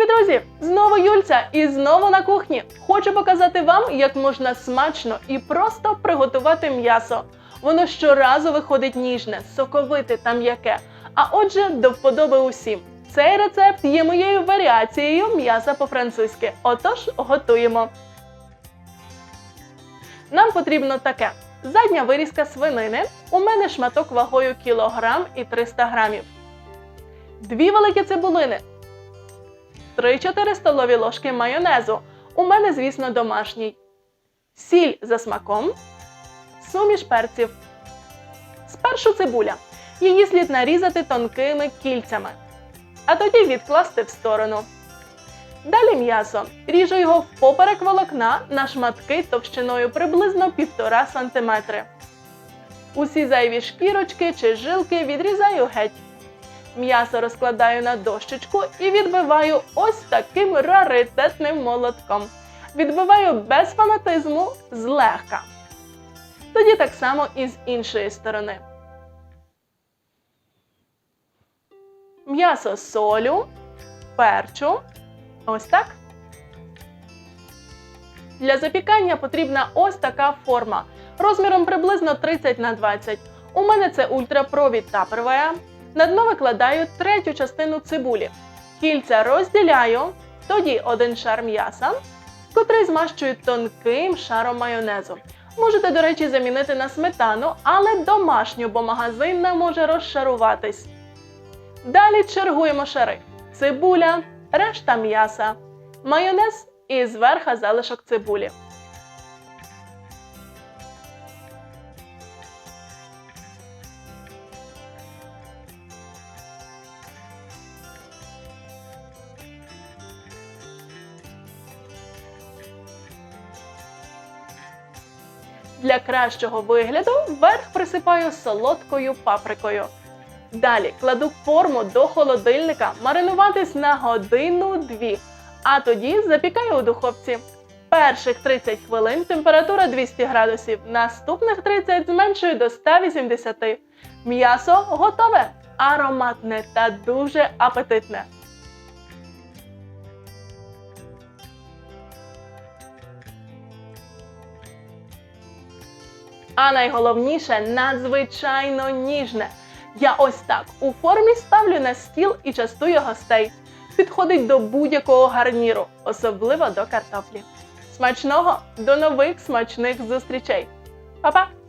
любі друзі! Знову Юльця і знову на кухні. Хочу показати вам, як можна смачно і просто приготувати м'ясо. Воно щоразу виходить ніжне, соковите та м'яке. А отже, до вподоби усім. Цей рецепт є моєю варіацією м'яса по-французьки. Отож, готуємо. Нам потрібно таке: задня вирізка свинини. У мене шматок вагою кілограм і 300 грамів. Дві великі цибулини. 3-4 столові ложки майонезу. У мене, звісно, домашній. Сіль за смаком. Суміш перців. Спершу цибуля. Її слід нарізати тонкими кільцями. А тоді відкласти в сторону. Далі м'ясо. Ріжу його впоперек волокна на шматки товщиною приблизно 1,5 см. Усі зайві шкірочки чи жилки відрізаю геть. М'ясо розкладаю на дощечку і відбиваю ось таким раритетним молотком. Відбиваю без фанатизму злегка. Тоді так само і з іншої сторони. М'ясо солю, перчу. Ось так. Для запікання потрібна ось така форма розміром приблизно 30 на 20. У мене це ультрапровід Tupperware. На дно викладаю третю частину цибулі. Кільця розділяю, тоді один шар м'яса, котрий змащую тонким шаром майонезу. Можете, до речі, замінити на сметану, але домашню, бо магазинна може розшаруватись. Далі чергуємо шари: цибуля, решта м'яса, майонез і зверха залишок цибулі. Для кращого вигляду верх присипаю солодкою паприкою. Далі кладу форму до холодильника маринуватись на годину-дві, а тоді запікаю у духовці. Перших 30 хвилин температура 200 градусів, наступних 30 зменшую до 180. М'ясо готове, ароматне та дуже апетитне. А найголовніше надзвичайно ніжне. Я ось так у формі ставлю на стіл і частую гостей. Підходить до будь-якого гарніру, особливо до картоплі. Смачного до нових смачних зустрічей. Па-па!